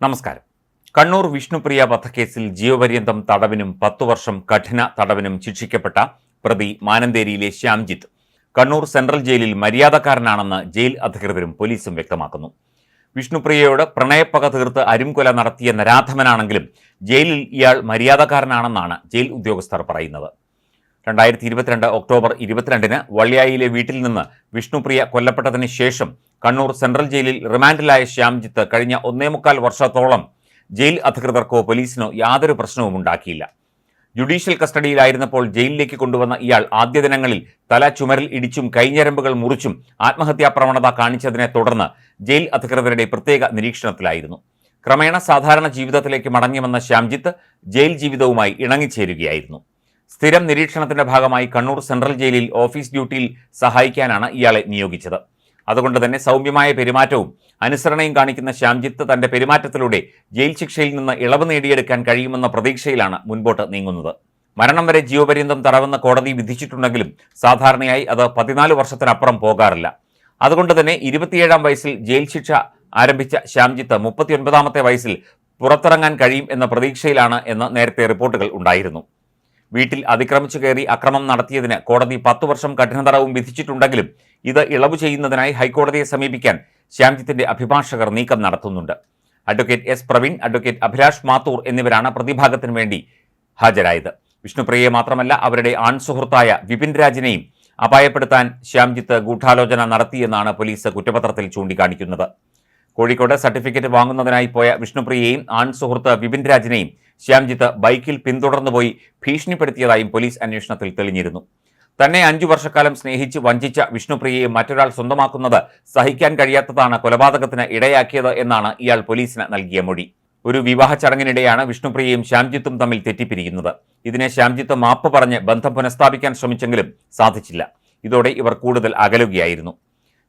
നമസ്കാരം. കണ്ണൂർ വിഷ്ണുപ്രിയ വധക്കേസിൽ ജീവപര്യന്തം തടവിനും പത്തു വർഷം കഠിന തടവിനും ശിക്ഷിക്കപ്പെട്ട പ്രതി മാനന്തേരിയിലെ ശ്യാംജിത്ത് കണ്ണൂർ സെൻട്രൽ ജയിലിൽ മര്യാദക്കാരനാണെന്ന് ജയിൽ അധികൃതരും പോലീസും വ്യക്തമാക്കുന്നു. വിഷ്ണുപ്രിയയോട് പ്രണയപ്പക തീർത്ത് അരുംകൊല നടത്തിയ നരാധമനാണെങ്കിലും ജയിലിൽ ഇയാൾ മര്യാദക്കാരനാണെന്നാണ് ജയിൽ ഉദ്യോഗസ്ഥർ പറയുന്നത്. രണ്ടായിരത്തി ഇരുപത്തിരണ്ട് ഒക്ടോബർ ഇരുപത്തിരണ്ടിന് വള്ളിയായിലെ വീട്ടിൽ നിന്ന് വിഷ്ണുപ്രിയ കൊല്ലപ്പെട്ടതിന് ശേഷം കണ്ണൂർ സെൻട്രൽ ജയിലിൽ റിമാൻഡിലായ ശ്യാംജിത്ത് കഴിഞ്ഞ ഒന്നേ മുക്കാൽ വർഷത്തോളം ജയിൽ അധികൃതർക്കോ പോലീസിനോ യാതൊരു പ്രശ്നവും ഉണ്ടാക്കിയില്ല. ജുഡീഷ്യൽ കസ്റ്റഡിയിലായിരുന്നപ്പോൾ ജയിലിലേക്ക് കൊണ്ടുവന്ന ഇയാൾ ആദ്യ ദിനങ്ങളിൽ തല ചുമരിൽ ഇടിച്ചും കൈഞ്ഞരമ്പുകൾ മുറിച്ചും ആത്മഹത്യാ പ്രവണത കാണിച്ചതിനെ തുടർന്ന് ജയിൽ അധികൃതരുടെ പ്രത്യേക നിരീക്ഷണത്തിലായിരുന്നു. ക്രമേണ സാധാരണ ജീവിതത്തിലേക്ക് മടങ്ങി വന്ന ശ്യാംജിത്ത് ജയിൽ ജീവിതവുമായി ഇണങ്ങിച്ചേരുകയായിരുന്നു. സ്ഥിരം നിരീക്ഷണത്തിന്റെ ഭാഗമായി കണ്ണൂർ സെൻട്രൽ ജയിലിൽ ഓഫീസ് ഡ്യൂട്ടിയിൽ സഹായിക്കാനാണ് ഇയാളെ നിയോഗിച്ചത്. അതുകൊണ്ട് തന്നെ സൗമ്യമായ പെരുമാറ്റവും അനുസരണയും കാണിക്കുന്ന ശ്യാംജിത്ത് തന്റെ പെരുമാറ്റത്തിലൂടെ ജയിൽ ശിക്ഷയിൽ നിന്ന് ഇളവ് നേടിയെടുക്കാൻ കഴിയുമെന്ന പ്രതീക്ഷയിലാണ് മുൻപോട്ട് നീങ്ങുന്നത്. മരണം വരെ ജീവപര്യന്തം തടവെന്ന് കോടതി വിധിച്ചിട്ടുണ്ടെങ്കിലും സാധാരണയായി അത് പതിനാല് വർഷത്തിനപ്പുറം പോകാറില്ല. അതുകൊണ്ട് തന്നെ ഇരുപത്തിയേഴാം വയസ്സിൽ ജയിൽ ശിക്ഷ ആരംഭിച്ച ശ്യാംജിത്ത് മുപ്പത്തിയൊൻപതാമത്തെ വയസ്സിൽ പുറത്തിറങ്ങാൻ കഴിയും എന്ന പ്രതീക്ഷയിലാണ് എന്ന് നേരത്തെ റിപ്പോർട്ടുകൾ ഉണ്ടായിരുന്നു. വീട്ടിൽ അതിക്രമിച്ചു കയറി അക്രമം നടത്തിയതിന് കോടതി പത്തു വർഷം കഠിന തടവും വിധിച്ചിട്ടുണ്ടെങ്കിലും ഇത് ഇളവ് ചെയ്യുന്നതിനായി ഹൈക്കോടതിയെ സമീപിക്കാൻ ശ്യാംജിത്തിന്റെ അഭിഭാഷകർ നീക്കം നടത്തുന്നുണ്ട്. Advocate S Praveen advocate Abhilash Mathur എന്നിവരാണ് പ്രതിഭാഗത്തിന് വേണ്ടി ഹാജരായത്. വിഷ്ണുപ്രിയയെ മാത്രമല്ല അവരുടെ ആൺ സുഹൃത്തായ വിപിൻ രാജിനെയും അപായപ്പെടുത്താൻ ശ്യാംജിത്ത് ഗൂഢാലോചന നടത്തിയെന്നാണ് പോലീസ് കുറ്റപത്രത്തിൽ ചൂണ്ടിക്കാണിക്കുന്നത്. കോഴിക്കോട് സർട്ടിഫിക്കറ്റ് വാങ്ങുന്നതിനായി പോയ വിഷ്ണുപ്രിയയെയും ആൺ സുഹൃത്ത് വിപിൻ രാജിനെയും ശ്യാംജിത്ത് ബൈക്കിൽ പിന്തുടർന്നു പോയി ഭീഷണിപ്പെടുത്തിയതായും പോലീസ് അന്വേഷണത്തിൽ തെളിഞ്ഞിരുന്നു. തന്നെ അഞ്ചു വർഷക്കാലം സ്നേഹിച്ച് വഞ്ചിച്ച വിഷ്ണുപ്രിയയെ മറ്റൊരാൾ സ്വന്തമാക്കുന്നത് സഹിക്കാൻ കഴിയാത്തതാണ് കൊലപാതകത്തിന് ഇടയാക്കിയത് എന്നാണ് ഇയാൾ പോലീസിന് നൽകിയ മൊഴി. ഒരു വിവാഹ ചടങ്ങിനിടെയാണ് വിഷ്ണുപ്രിയയും ശ്യാംജിത്തും തമ്മിൽ തെറ്റിപ്പിരിക്കുന്നത് ഇതിനെ ശ്യാംജിത്ത് മാപ്പ് പറഞ്ഞ് ബന്ധം പുനഃസ്ഥാപിക്കാൻ ശ്രമിച്ചെങ്കിലും സാധിച്ചില്ല. ഇതോടെ ഇവർ കൂടുതൽ അകലുകയായിരുന്നു.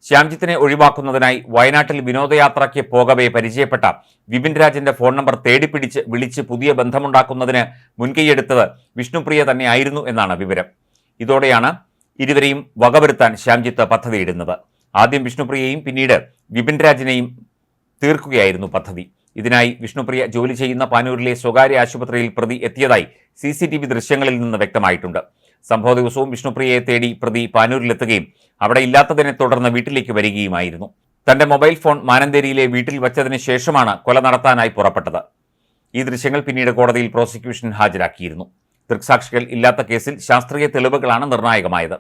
ശ്യാംജിത്തിനെ ഒഴിവാക്കുന്നതിനായി വയനാട്ടിൽ വിനോദയാത്രയ്ക്ക് പോകവേ പരിചയപ്പെട്ട വിപിൻ രാജിന്റെ ഫോൺ നമ്പർ തേടിപ്പിടിച്ച് വിളിച്ച് പുതിയ ബന്ധമുണ്ടാക്കുന്നതിന് മുൻകൈയെടുത്തത് വിഷ്ണുപ്രിയ തന്നെയായിരുന്നു എന്നാണ് വിവരം. ഇതോടെയാണ് ഇരുവരെയും വകവരുത്താൻ ശ്യാംജിത്ത് പദ്ധതിയിടുന്നത്. ആദ്യം വിഷ്ണുപ്രിയയും പിന്നീട് വിപിൻ രാജിനെയും തീർക്കുകയായിരുന്നു പദ്ധതി. ഇതിനായി വിഷ്ണുപ്രിയ ജോലി ചെയ്യുന്ന പാനൂരിലെ സ്വകാര്യ ആശുപത്രിയിൽ പ്രതി എത്തിയതായി സി സി ടി വി ദൃശ്യങ്ങളിൽ നിന്ന് വ്യക്തമായിട്ടുണ്ട്. സംഭവ ദിവസവും വിഷ്ണുപ്രിയയെ തേടി പ്രതി പാനൂരിലെത്തുകയും അവിടെ ഇല്ലാത്തതിനെ തുടർന്ന് വീട്ടിലേക്ക് വരികയുമായിരുന്നു. തന്റെ മൊബൈൽ ഫോൺ മാനന്തേരിയിലെ വീട്ടിൽ വച്ചതിന് ശേഷമാണ് കൊല നടത്താനായി പുറപ്പെട്ടത്. ഈ ദൃശ്യങ്ങൾ പിന്നീട് കോടതിയിൽ പ്രോസിക്യൂഷൻ ഹാജരാക്കിയിരുന്നു. ദൃക്സാക്ഷികൾ ഇല്ലാത്ത കേസിൽ ശാസ്ത്രീയ തെളിവുകളാണ് നിർണായകമായത്.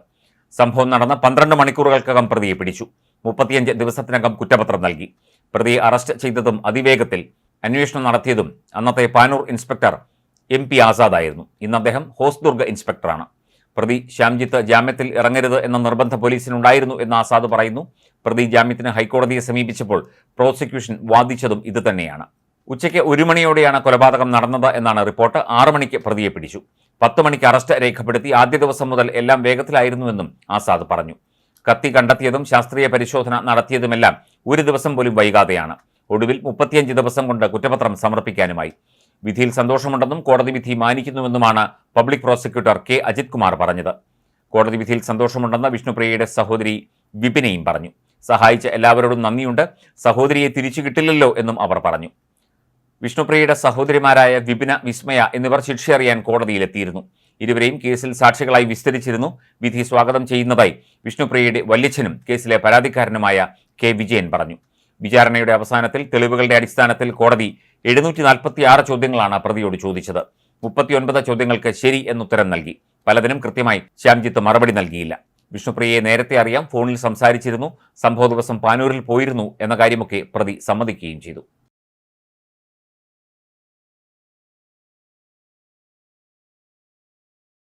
സംഭവം നടന്ന പന്ത്രണ്ട് മണിക്കൂറുകൾക്കകം പ്രതിയെ പിടിച്ചു. മുപ്പത്തിയഞ്ച് ദിവസത്തിനകം കുറ്റപത്രം നൽകി. പ്രതി അറസ്റ്റ് ചെയ്തതും അതിവേഗത്തിൽ അന്വേഷണം നടത്തിയതും അന്നത്തെ പാനൂർ ഇൻസ്പെക്ടർ എം പി ആസാദായിരുന്നു. ഇന്ന് അദ്ദേഹം ഹോസ്ദുർഗ് ഇൻസ്പെക്ടറാണ്. പ്രതി ശ്യാംജിത്ത് ജാമ്യത്തിൽ ഇറങ്ങരുത് എന്ന നിർബന്ധ പോലീസിനുണ്ടായിരുന്നു എന്ന് ആസാദ് പറയുന്നു. പ്രതി ജാമ്യത്തിന് ഹൈക്കോടതിയെ സമീപിച്ചപ്പോൾ പ്രോസിക്യൂഷൻ വാദിച്ചതും ഇതുതന്നെയാണ് ഉച്ചയ്ക്ക് ഒരു മണിയോടെയാണ് കൊലപാതകം നടന്നത് എന്നാണ് റിപ്പോർട്ട്. ആറു മണിക്ക് പ്രതിയെ പിടിച്ചു. പത്ത് മണിക്ക് അറസ്റ്റ് രേഖപ്പെടുത്തി ആദ്യ ദിവസം മുതൽ എല്ലാം വേഗത്തിലായിരുന്നുവെന്നും ആസാദ് പറഞ്ഞു. കത്തി കണ്ടെത്തിയതും ശാസ്ത്രീയ പരിശോധന നടത്തിയതുമെല്ലാം ഒരു ദിവസം പോലും വൈകാതെയാണ്. ഒടുവിൽ മുപ്പത്തിയഞ്ച് ദിവസം കൊണ്ട് കുറ്റപത്രം സമർപ്പിക്കാനുമായി. വിധിയിൽ സന്തോഷമുണ്ടെന്നും കോടതി വിധി മാനിക്കുന്നുവെന്നുമാണ് public prosecutor K. Ajith Kumar പറഞ്ഞത്. കോടതി വിധിയിൽ സന്തോഷമുണ്ടെന്ന് വിഷ്ണുപ്രിയയുടെ സഹോദരി വിപിനെയും പറഞ്ഞു. സഹായിച്ച എല്ലാവരോടും നന്ദിയുണ്ട്. സഹോദരിയെ തിരിച്ചു കിട്ടില്ലല്ലോ എന്നും അവർ പറഞ്ഞു. വിഷ്ണുപ്രിയയുടെ സഹോദരിമാരായ വിപിന വിസ്മയ എന്നിവർ ശിക്ഷയറിയാൻ കോടതിയിലെത്തിയിരുന്നു. ഇരുവരെയും കേസിൽ സാക്ഷികളായി വിസ്തരിച്ചിരുന്നു. വിധി സ്വാഗതം ചെയ്യുന്നതായി വിഷ്ണുപ്രിയയുടെ വല്യച്ഛനും കേസിലെ പരാതിക്കാരനുമായ കെ വിജയൻ പറഞ്ഞു. വിചാരണയുടെ അവസാനത്തിൽ തെളിവുകളുടെ അടിസ്ഥാനത്തിൽ കോടതി എഴുന്നൂറ്റി നാൽപ്പത്തി ആറ് ചോദ്യങ്ങളാണ് പ്രതിയോട് ചോദിച്ചത്. മുപ്പത്തിയൊൻപത് ചോദ്യങ്ങൾക്ക് ശരി എന്നുത്തരം നൽകി. പലതിനും കൃത്യമായി ശ്യാംജിത്ത് മറുപടി നൽകിയില്ല. വിഷ്ണുപ്രിയയെ നേരത്തെ അറിയാം ഫോണിൽ സംസാരിച്ചിരുന്നു സംഭവ ദിവസം പാനൂരിൽ പോയിരുന്നു എന്ന കാര്യമൊക്കെ പ്രതി സമ്മതിക്കുകയും ചെയ്തു.